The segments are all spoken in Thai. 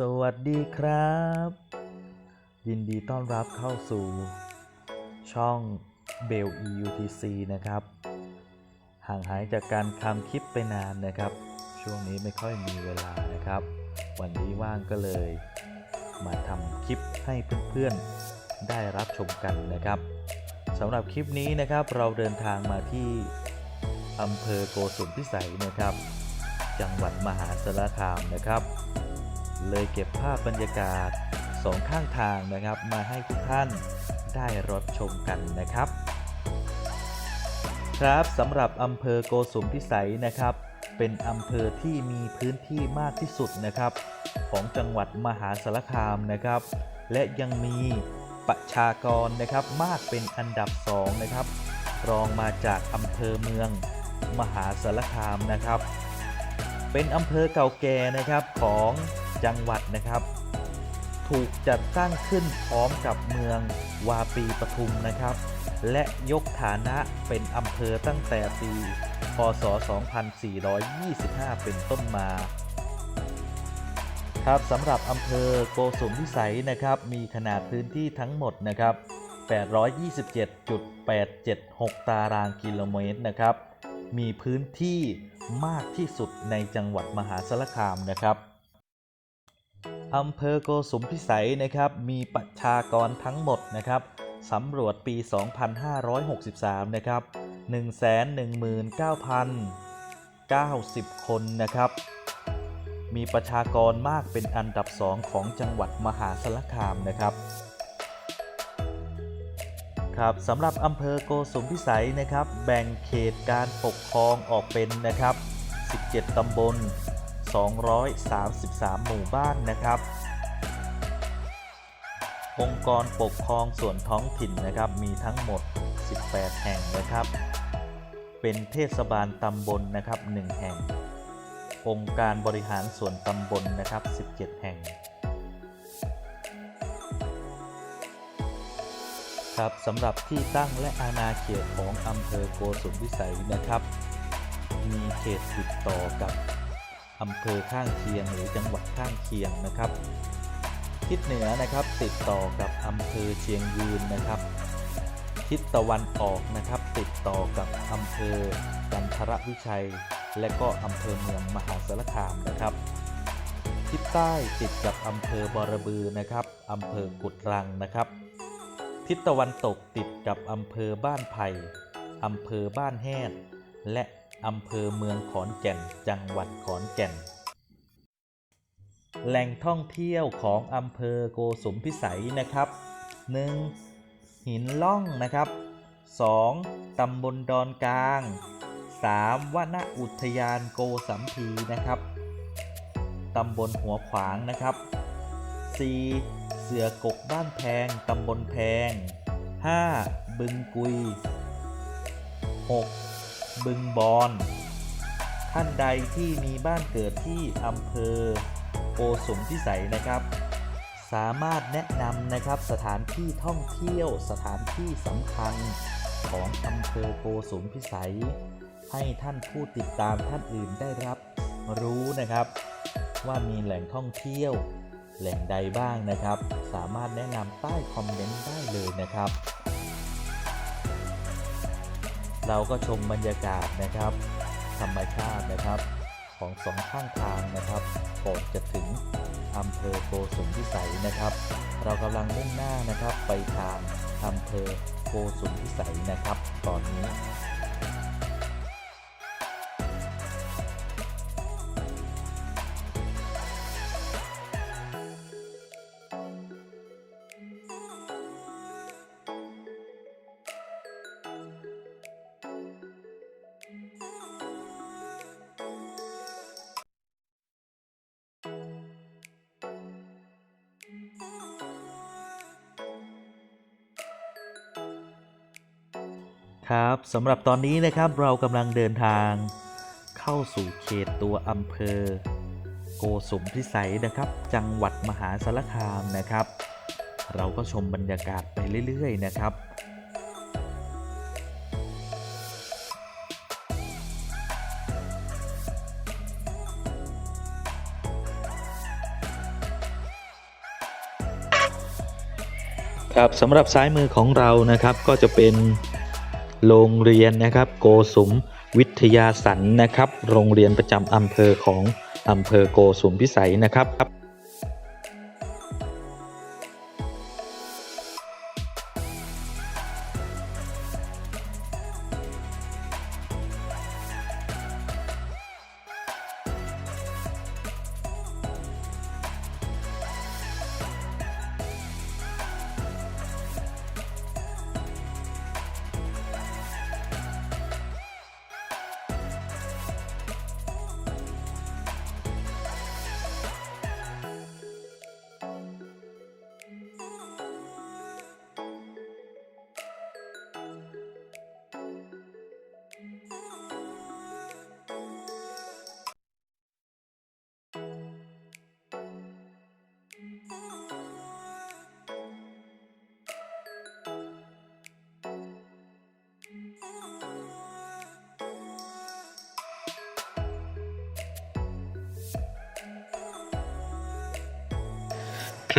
สวัสดีครับ ยินดีต้อนรับเข้าสู่ช่อง b e l EUTC นะครับ ห่างหายจากการทำคลิปไปนานนะครับ ช่วงนี้ไม่ค่อยมีเวลานะครับ วันนี้ว่างก็เลย มาทำคลิปให้เพื่อนๆได้รับชมกันนะครับสำหรับคลิปนี้นะครับเราเดินทางมาที่อำเภอโกสุมพิสัยนะครับ จังหวัดมหาสารคามนะครับ เลยเก็บภาพบรรยากาศสองข้างทางนะครับ มาให้ทุกท่านได้รับชมกันนะครับ ครับสำหรับอำเภอโกสุมพิสัยนะครับ เป็นอำเภอที่มีพื้นที่มากที่สุดนะครับ ของจังหวัดมหาสารคามนะครับ และยังมีประชากรนะครับมากเป็นอันดับสองนะครับรองมาจากอำเภอเมืองมหาสารคามนะครับ เป็นอำเภอเก่าแก่นะครับของ จังหวัดนะครับ ถูกจัดสร้างขึ้นพร้อมกับเมืองวาปีปทุมนะครับ และยกฐานะเป็นอำเภอตั้งแต่ปีพศ 2425 เป็นต้นมาครับสำหรับอำเภอโกสุมพิสัยนะครับ มีขนาดพื้นที่ทั้งหมดนะครับ 827.876 ตารางกิโลเมตรนะครับ มีพื้นที่มากที่สุดในจังหวัดมหาสารคามนะครับ อำเภอโกสุมพิสัยนะครับมีประชากรทั้งหมดนะครับสำรวจปี 2563 นะครับ 119,090 คนนะครับ มีประชากรมากเป็นอันดับสองของจังหวัดมหาสารคามนะครับครับสำหรับอำเภอโกสุมพิสัยนะครับ แบ่งเขตการปกครองออกเป็นนะครับ 17 ตำบล 233 หมู่บ้านนะครับ องค์กรปกครองส่วนท้องถิ่นนะครับ มีทั้งหมด 18 แห่งนะครับ เป็นเทศบาลตำบลนะครับ 1 แห่ง องค์การบริหารส่วนตำบลนะครับ 17 แห่งครับสำหรับที่ตั้งและอาณาเขตของอำเภอโกสุมพิสัยนะครับ มีเขตติดต่อกับ อำเภอข้างเคียงหรือจังหวัดข้างเคียงนะครับ ทิศเหนือนะครับติดต่อกับอำเภอเชียงยืนนะครับ ทิศตะวันออกนะครับ ติดต่อกับอำเภอกันทรวิชัย และก็อำเภอเมืองมหาสารคามนะครับ ทิศใต้ติดกับอำเภอบอระบือนะครับอำเภอกุดรังนะครับ ทิศตะวันตกติดกับอำเภอบ้านไผ่อำเภอบ้านแฮดและ อำเภอเมืองขอนแก่น จังหวัดขอนแก่น แหล่งท่องเที่ยวของอำเภอโกสุมพิสัยนะครับ 1. หินล่องนะครับ 2. ตำบลดอนกลาง 3. วนอุทยานโกสัมพีนะครับ ตำบลหัวขวางนะครับ 4. เสือกกบ้านแพง ตำบลแพง 5. บึงกุย 6. บึงบอน ท่านใดที่มีบ้านเกิดที่อำเภอโกสุมพิสัยนะครับ สามารถแนะนำนะครับสถานที่ท่องเที่ยวสถานที่สำคัญของอำเภอโกสุมพิสัย ให้ท่านผู้ติดตามท่านอื่นได้รับรู้นะครับ ว่ามีแหล่งท่องเที่ยวแหล่งใดบ้างนะครับ สามารถแนะนำใต้คอมเมนต์ได้เลยนะครับ เราก็ชมบรรยากาศนะครับ ธรรมชาตินะครับ ของสองข้างทางนะครับก่อนจะถึงอำเภอโกสุมพิสัยนะครับ เรากำลังมุ่งหน้านะครับไปทางอำเภอโกสุมพิสัยนะครับ ตอนนี้ ครับสำหรับตอนนี้นะครับเรากำลังเดินทางเข้าสู่เขตตัวอำเภอ โกสุมพิสัยนะครับ จังหวัดมหาสารคามนะครับ เราก็ชมบรรยากาศไปเรื่อย ๆ นะครับครับสำหรับซ้ายมือของเรานะครับก็จะเป็น โรงเรียนนะครับ โกสุมวิทยาสันนะครับ โรงเรียนประจำอำเภอของอำเภอโกสุมพิสัยนะครับ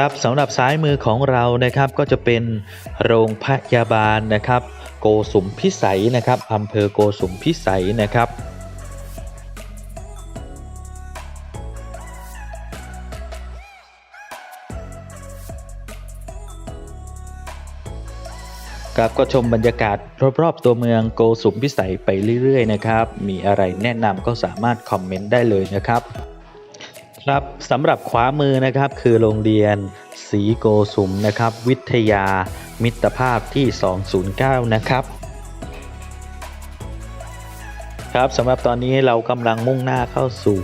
ครับสำหรับซ้ายมือของเรานะครับก็จะเป็นโรงพยาบาลนะครับ โกสุมพิสัยนะครับอำเภอโกสุมพิสัยนะครับครับก็ชมบรรยากาศรอบๆตัวเมืองโกสุมพิสัยไปเรื่อยๆนะครับ มีอะไรแนะนำก็สามารถคอมเมนต์ได้เลยนะครับ ครับสำหรับขวามือนะครับคือโรงเรียนศรีโกสุมนะครับ วิทยามิตรภาพที่ 209 นะครับครับสำหรับตอนนี้เรากำลังมุ่งหน้าเข้าสู่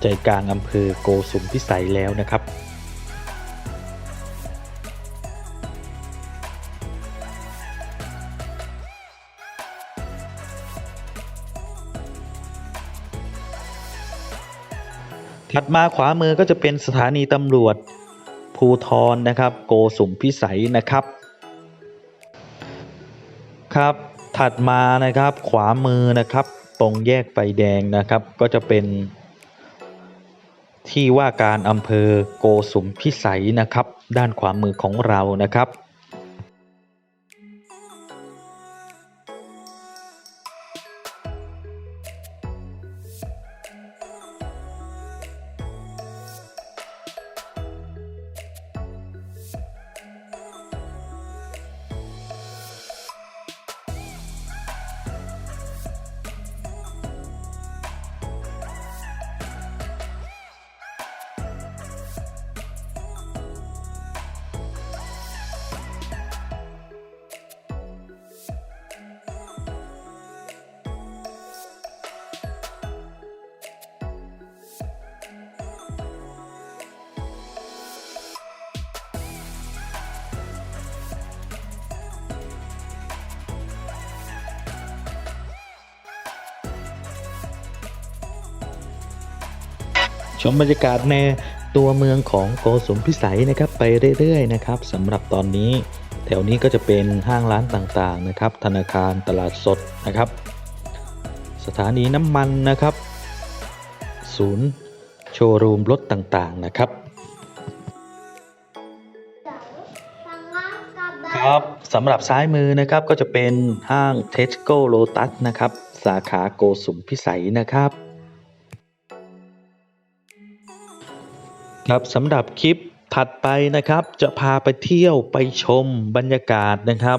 ใจกลางอำเภอโกสุมพิสัยแล้วนะครับ ถัดมาขวามือก็จะเป็นสถานีตำรวจภูทรนะครับ โกสุมพิสัยนะครับครับ ถัดมานะครับขวามือนะครับ ตรงแยกไฟแดงนะครับ ก็จะเป็นที่ว่าการอำเภอโกสุมพิสัยนะครับ ด้านขวามือของเรานะครับ ชมบรรยากาศในตัวเมืองของโกสุมพิสัยนะครับไปเรื่อยๆนะครับสำหรับตอนนี้ แถวนี้ก็จะเป็นห้างร้านต่างๆนะครับ ธนาคารตลาดสดนะครับ สถานีน้ำมันนะครับ ศูนย์โชว์รูมรถต่างๆนะครับครับสำหรับซ้ายมือนะครับก็จะเป็นห้างเทสโก้โลตัสนะครับ สาขาโกสุมพิสัยนะครับ ครับสำหรับคลิปถัดไปนะครับ จะพาไปเที่ยวไปชมบรรยากาศนะครับ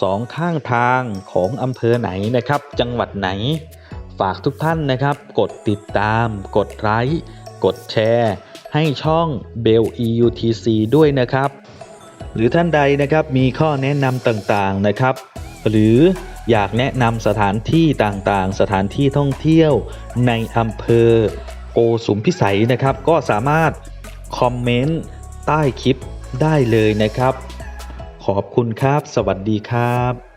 สองข้างทางของอำเภอไหนนะครับ จังหวัดไหน ฝากทุกท่านนะครับ กดติดตาม กดไลค์กดแชร์ ให้ช่อง Bell EUTC ด้วยนะครับ หรือท่านใดนะครับมีข้อแนะนำต่างๆนะครับ หรืออยากแนะนำสถานที่ต่างๆ สถานที่ท่องเที่ยวในอำเภอโกสุมพิสัยนะครับ ก็สามารถ คอมเมนต์ใต้คลิปได้เลยนะครับ ขอบคุณครับ สวัสดีครับ